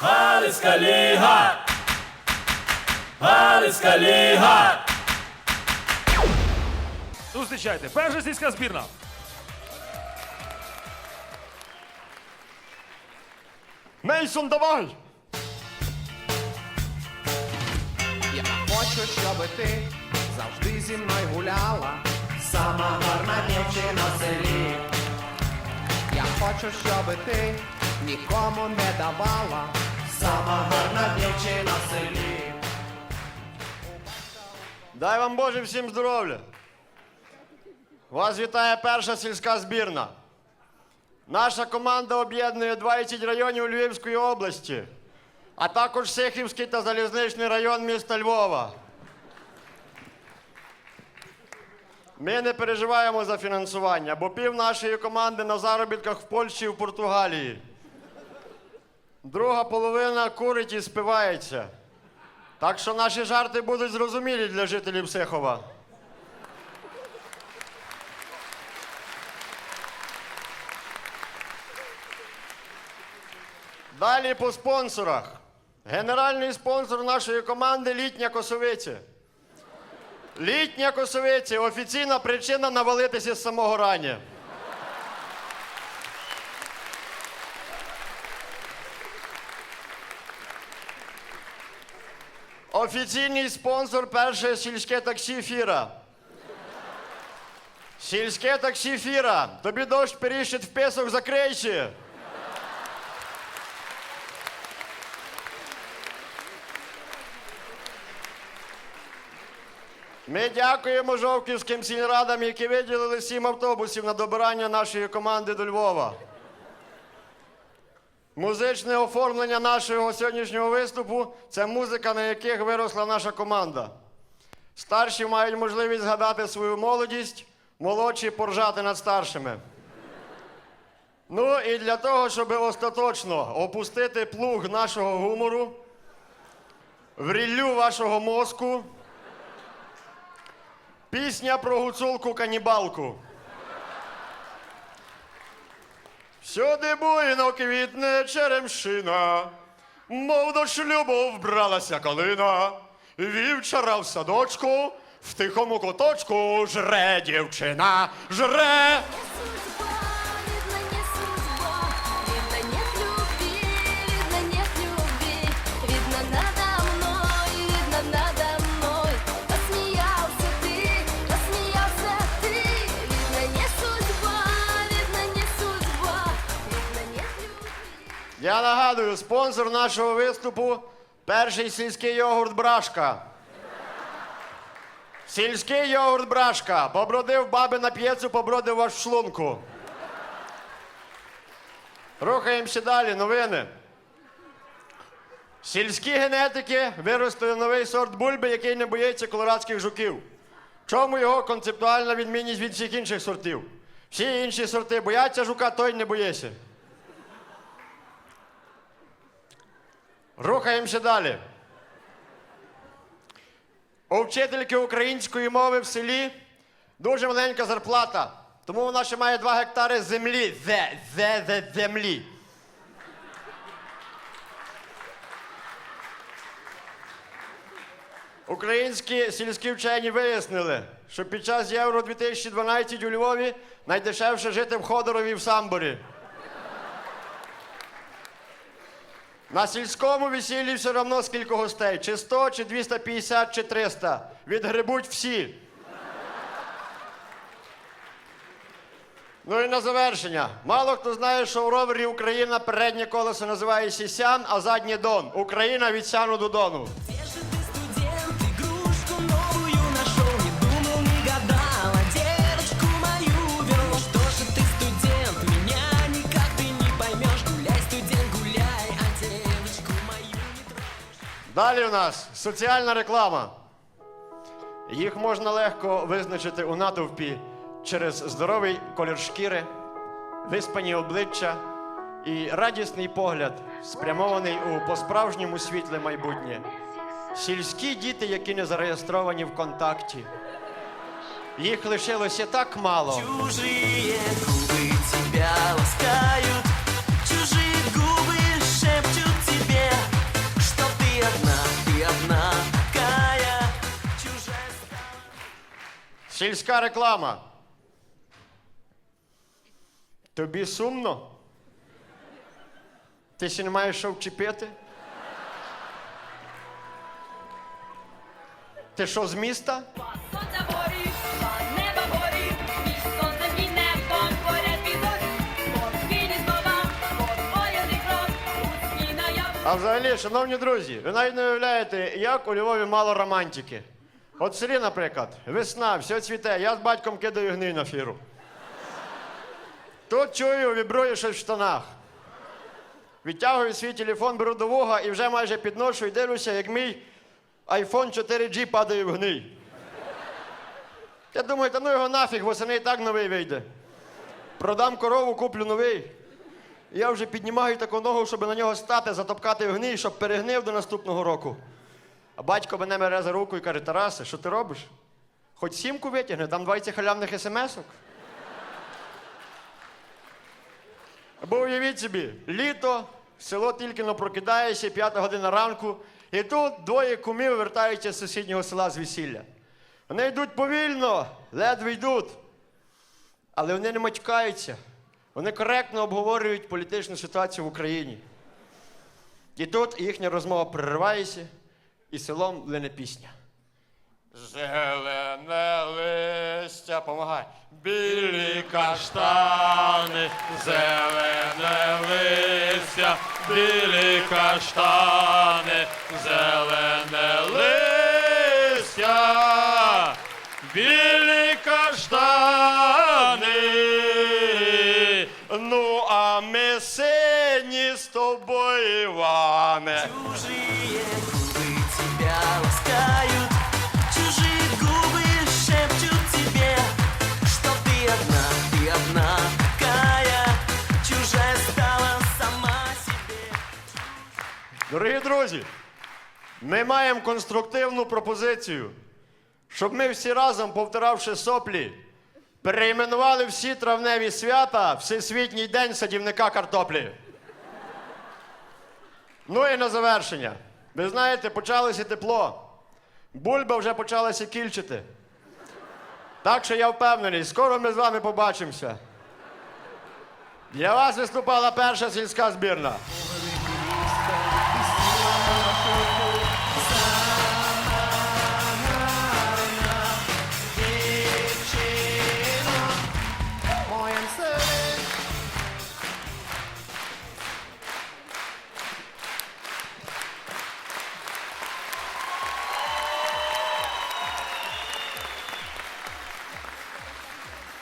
Галицька ліга! Галицька ліга! Зустрічайте, перша сільська збірна. Мейсон, давай! Я хочу, щоб ти завжди зі мною гуляла, сама гарна дівчина в селі. Я хочу, щоб ти нікому не давала, сама гарна дівчина селі. Дай вам Боже всім здоров'я! Вас вітає перша сільська збірна. Наша команда об'єднує 20 районів Львівської області, а також Сихівський та залізничний район міста Львова. Ми не переживаємо за фінансування, бо пів нашої команди на заробітках в Польщі і в Португалії. Друга половина курить і спивається. Так що наші жарти будуть зрозумілі для жителів Сихова. Далі по спонсорах. Генеральний спонсор нашої команди літня косовиця. Літня косовиця офіційна причина навалитися з самого рання. Офіційний спонсор перше сільське таксі Фіра. Сільське таксі Фіра. Тобі дощ періщить в песок закрийся. Ми дякуємо жовківським сільрадам, які виділили сім автобусів на добирання нашої команди до Львова. Музичне оформлення нашого сьогоднішнього виступу це музика, на яких виросла наша команда. Старші мають можливість згадати свою молодість, молодші поржати над старшими. Ну і для того, щоб остаточно опустити плуг нашого гумору в ріллю вашого мозку, пісня про гуцулку канібалку. Всюди буйно квітне черемшина, мов до шлюбу вбралася калина, вівчара в садочку, в тихому куточку жре дівчина, жре. Я нагадую, спонсор нашого виступу перший сільський йогурт Брашка. Сільський йогурт Брашка. Побродив баби на п'єцу, побродив ваш в шлунку. Рухаємося далі, новини. Сільські генетики виростили новий сорт бульби, який не боїться колорадських жуків. Чому його концептуальна відмінність від всіх інших сортів? Всі інші сорти бояться жука, той не боїться. Рухаємося далі. У вчительки української мови в селі дуже маленька зарплата. Тому вона ще має 2 гектари землі. Зе, зе, зе, землі. Українські сільські вчені вияснили, що під час Євро 2012 у Львові найдешевше жити в Ходорові в Самборі. На сільському весіллі все одно скільки гостей. Чи 100, чи 250, чи 300. Відгребуть всі. Ну і на завершення. Мало хто знає, що в ровері Україна переднє колесо називає Сісян, а заднє Дон. Україна від Сяну до Дону. Далі у нас соціальна реклама. Їх можна легко визначити у натовпі через здоровий колір шкіри, виспані обличчя і радісний погляд, спрямований у по-справжньому світле майбутнє. Сільські діти, які не зареєстровані в контакті. Їх лишилося так мало. Чужие губы тебя ласкают, Сільська реклама. Тобі сумно? Ти ще не маєш що вчепити? Ти що з міста? А взагалі, шановні друзі, ви навіть не уявляєте, як у Львові мало романтики. От селі, наприклад, весна, все цвіте, я з батьком кидаю гний на фіру. Тут чую, вібрує щось в штанах. Відтягую свій телефон, беру до вуга і вже майже підношу і дивлюся, як мій iPhone 4G падає в гний. Я думаю, та ну його нафіг, восени і так новий вийде. Продам корову, куплю новий. І Я вже піднімаю таку ногу, щоб на нього стати, затопкати в гній, щоб перегнив до наступного року. А батько мене бере за руку і каже: Тарасе, що ти робиш? Хоч сімку витягни, там 20 халявних смс-ок. Або уявіть собі, літо, село тільки но прокидаєшся, п'ята година ранку, і тут двоє кумів вертаються з сусіднього села з весілля. Вони йдуть повільно, ледве йдуть. Але вони не матюкаються. Вони коректно обговорюють політичну ситуацію в Україні. І тут їхня розмова переривається, і селом лине пісня. Зелене листя, помагай. Білі Каштани, зелене листя, білі каштани, зелене листя, білі каштани. Ну, а ми сині з тобою, Іване. Дорогі друзі, ми маємо конструктивну пропозицію, щоб ми всі разом, повтиравши соплі, перейменували всі травневі свята Всесвітній день садівника картоплі. Ну і на завершення. Ви знаєте, почалося тепло. Бульба вже почалася кільчити. Так що я впевнений, скоро ми з вами побачимося. Для вас виступала перша сільська збірна.